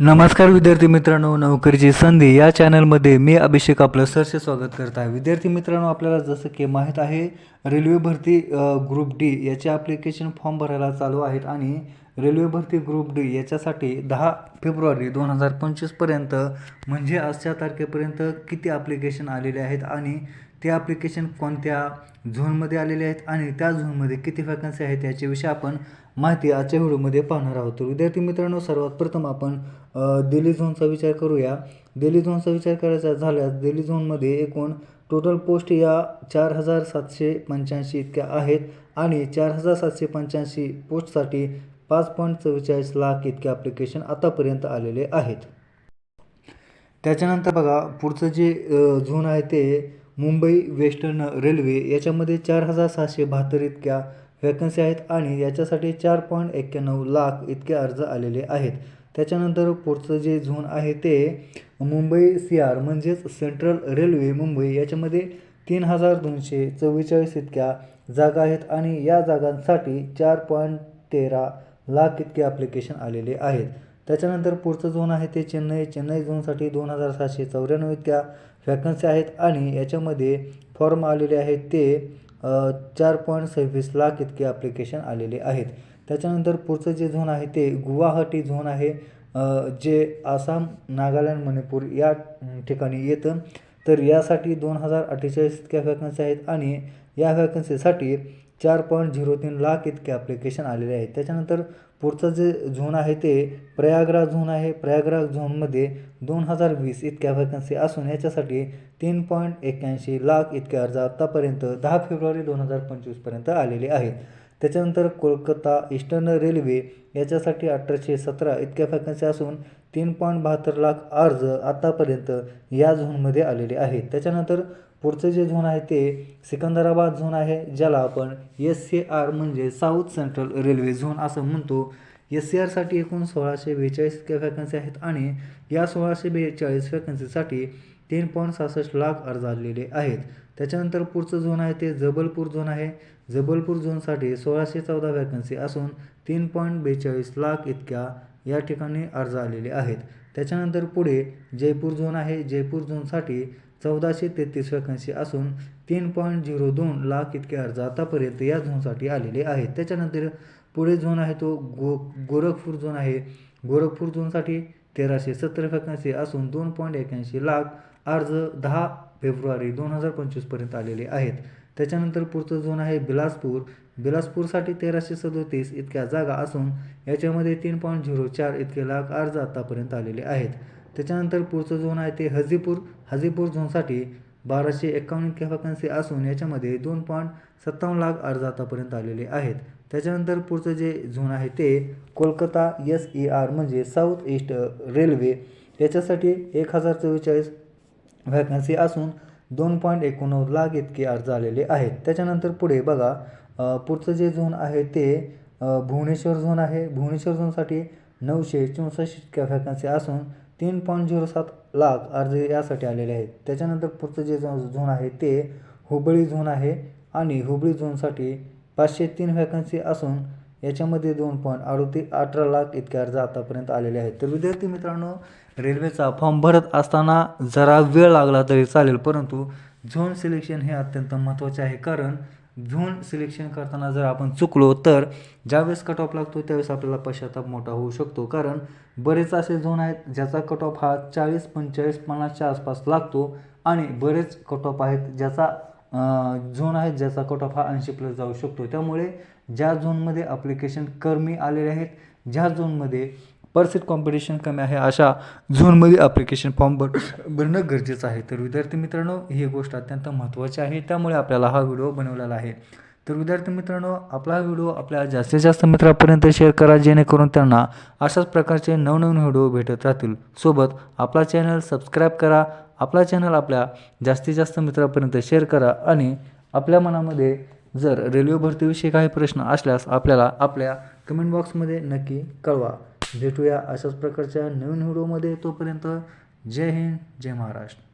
नमस्कार विद्यार्थी मित्रांनो नोकरीची संधी या चॅनलमध्ये मी अभिषेक आपलं सरसे स्वागत करत आहे. विद्यार्थी मित्रांनो आपल्याला जसं की माहीत आहे रेल्वे भरती ग्रुप डी याचे ॲप्लिकेशन फॉर्म भरायला चालू आहेत आणि रेल्वे भरती ग्रुप डी याच्यासाठी दहा फेब्रुवारी दोन हजार पंचवीसपर्यंत म्हणजे आजच्या तारखेपर्यंत किती ॲप्लिकेशन आलेले आहेत आणि ते ॲप्लिकेशन कोणत्या झोनमध्ये आलेले आहेत आणि त्या झोनमध्ये किती वॅकन्सी आहेत याच्याविषयी आपण माहिती आजच्या व्हिडिओमध्ये पाहणार आहोत. विद्यार्थी मित्रांनो सर्वात प्रथम आपण दिल्ली झोनचा विचार करूया. दिल्ली झोनचा विचार करायचा झाल्यास दिल्ली झोनमध्ये एकूण टोटल पोस्ट या चार हजार सातशे पंच्याऐंशी इतक्या आहेत आणि चार हजार सातशे पंच्याऐंशी पोस्टसाठी पाच पॉईंट चव्वेचाळीस लाख इतके ॲप्लिकेशन आतापर्यंत आलेले आहेत. त्याच्यानंतर बघा पुढचं जे झोन आहे ते मुंबई वेस्टर्न रेल्वे याच्यामध्ये चार हजार सहाशे बहात्तर इतक्या वॅकन्सी आहेत आणि याच्यासाठी चार पॉईंट एक्क्याण्णव लाख इतके अर्ज आलेले आहेत. त्याच्यानंतर पुढचं जे झोन आहे ते मुंबई सी आर म्हणजेच सेंट्रल रेल्वे मुंबई याच्यामध्ये तीन हजार दोनशे चव्वेचाळीस इतक्या जागा आहेत आणि या जागांसाठी चार पॉईंट तेरा लाख इतके ॲप्लिकेशन आलेले आहेत. त्याच्यानंतर पुढचं झोन आहे ते चेन्नई. चेन्नई झोनसाठी दोन हजार सातशे चौऱ्याण्णव इतक्या वॅकन्सी आहेत आणि याच्यामध्ये फॉर्म आलेले आहेत ते चार पॉईंट सव्वीस लाख इतके ॲप्लिकेशन आलेले आहेत. त्याच्यानंतर पुढचं जे झोन आहे ते गुवाहाटी झोन आहे. जे आसाम नागालँड मणिपूर या ठिकाणी येतं. तर यासाठी दोन हजार अठ्ठेचाळीस इतक्या वॅकन्सी आहेत आणि या वॅकन्सीसाठी चार पॉईंट झिरो तीन लाख इतके ॲप्लिकेशन आलेले आहेत. त्याच्यानंतर पुढचं जे झोन आहे ते प्रयागराज झोन आहे. प्रयागराज झोनमध्ये दोन हजार वीस इतक्या व्हॅकन्सी असून याच्यासाठी तीन पॉईंट एक्क्याऐंशी लाख इतके अर्ज आत्तापर्यंत दहा फेब्रुवारी दोन हजार पंचवीसपर्यंत आलेले आहेत. त्याच्यानंतर कोलकाता ईस्टर्न रेल्वे याच्यासाठी अठराशे सतरा इतक्या व्हॅकन्सी असून तीन पॉईंट बहात्तर लाख अर्ज आत्तापर्यंत या झोनमध्ये आलेले आहेत. त्याच्यानंतर पुढचं जे झोन आहे ते सिकंदराबाद झोन आहे ज्याला आपण एस सी आर म्हणजे साऊथ सेंट्रल रेल्वे झोन असं म्हणतो. एस सी आरसाठी एकूण सोळाशे बेचाळीस इतक्या वॅकन्सी आहेत आणि या सोळाशे बेचाळीस वॅकन्सीसाठी तीन पॉईंट सहासष्ट लाख अर्ज आलेले आहेत. त्याच्यानंतर पुढचं झोन आहे ते जबलपूर झोन आहे. जबलपूर झोनसाठी सोळाशे चौदा व्हॅकन्सी असून तीन पॉईंट बेचाळीस लाख इतक्या या ठिकाणी अर्ज आलेले आहेत. त्याच्यानंतर पुढे जयपूर झोन आहे. जयपूर झोनसाठी चौदाशे तेहतीस वॅकन्सी असून तीन पॉईंट झिरो दोन लाख इतके अर्ज आतापर्यंत या झोनसाठी आलेले आहेत. त्याच्यानंतर पुढे झोन आहे तो गो गोरखपूर झोन आहे. गोरखपूर झोनसाठी तेराशे सत्तर वॅकन्सी असून दोन पॉईंट एक्याऐंशी लाख अर्ज दहा फेब्रुवारी दोन हजार पंचवीसपर्यंत आलेले आहेत. त्याच्यानंतर पुढचं झोन आहे बिलासपूर. बिलासपूरसाठी तेराशे सदोतीस इतक्या जागा असून याच्यामध्ये तीन पॉईंट झिरो चार इतके लाख अर्ज आतापर्यंत आलेले आहेत. त्याच्यानंतर पुढचं झोन आहे ते हजीपूर. हजीपूर झोनसाठी बाराशे एकावन्न इतक्या वॅकन्सी असून याच्यामध्ये दोन पॉईंट सत्तावन्न लाख अर्ज आतापर्यंत आलेले आहेत. त्याच्यानंतर पुढचं जे झोन आहे ते कोलकाता एस ई आर म्हणजे साऊथ ईस्ट रेल्वे याच्यासाठी एक हजार चव्वेचाळीस व्हॅकन्सी असून दोन पॉईंट एकोणनव्वद लाख इतके अर्ज आलेले आहेत. त्याच्यानंतर पुढे बघा पुढचं जे झोन आहे ते भुवनेश्वर झोन आहे. भुवनेश्वर झोनसाठी नऊशे चौसष्ट इतक्या व्हॅकन्सी असून तीन पॉईंट झिरो सात लाख अर्ज यासाठी आलेले आहेत. त्याच्यानंतर पुढचं जे झो झोन आहे ते हुबळी झोन आहे आणि हुबळी झोनसाठी पाचशे तीन व्हॅकन्सी असून याच्यामध्ये दोन पॉईंट अडोतीस अठरा लाख इतके अर्ज आतापर्यंत आलेले आहेत. तर विद्यार्थी मित्रांनो रेल्वेचा फॉर्म भरत असताना जरा वेळ लागला तरी चालेल परंतु झोन सिलेक्शन हे अत्यंत महत्त्वाचे आहे. कारण झोन सिलेक्शन करताना जर आपण चुकलो तर ज्यावेळेस कट ऑफ लागतो त्यावेळेस आपल्याला पश्चाताप मोठा होऊ शकतो. कारण बरेच असे झोन आहेत ज्याचा कट ऑफ हा चाळीस पंचेचाळीस पन्नासच्या आसपास लागतो आणि बरेच कट ऑफ आहेत ज्याचा झोन आहे ज्याचा कट ऑफ हा ऐंशी प्लस जाऊ शकतो. त्यामुळे ज्या झोनमध्ये ॲप्लिकेशन कमी आलेले आहेत ज्या झोनमध्ये पर्सेंट कॉम्पिटिशन कमी आहे अशा झोनमध्ये ॲप्लिकेशन फॉर्म भर भरणं गरजेचं आहे. तर विद्यार्थी मित्रांनो ही गोष्ट अत्यंत महत्त्वाची आहे. त्यामुळे आपल्याला हा व्हिडिओ बनवलेला आहे. तर विद्यार्थी मित्रांनो आपला हा व्हिडिओ आपल्या जास्तीत जास्त मित्रांपर्यंत शेअर करा जेणेकरून त्यांना अशाच प्रकारचे नवनवीन व्हिडिओ भेटत राहतील. सोबत आपला चॅनल सबस्क्राईब करा आपला चॅनल आपल्या जास्तीत जास्त मित्रापर्यंत शेअर करा आणि आपल्या मनामध्ये जर रेल्वे भरतीविषयी काही प्रश्न असल्यास आपल्याला आपल्या कमेंट बॉक्समध्ये नक्की कळवा. भेटूया अशाच प्रकारच्या नवीन व्हिडिओमध्ये तोपर्यंत जय हिंद जय महाराष्ट्र.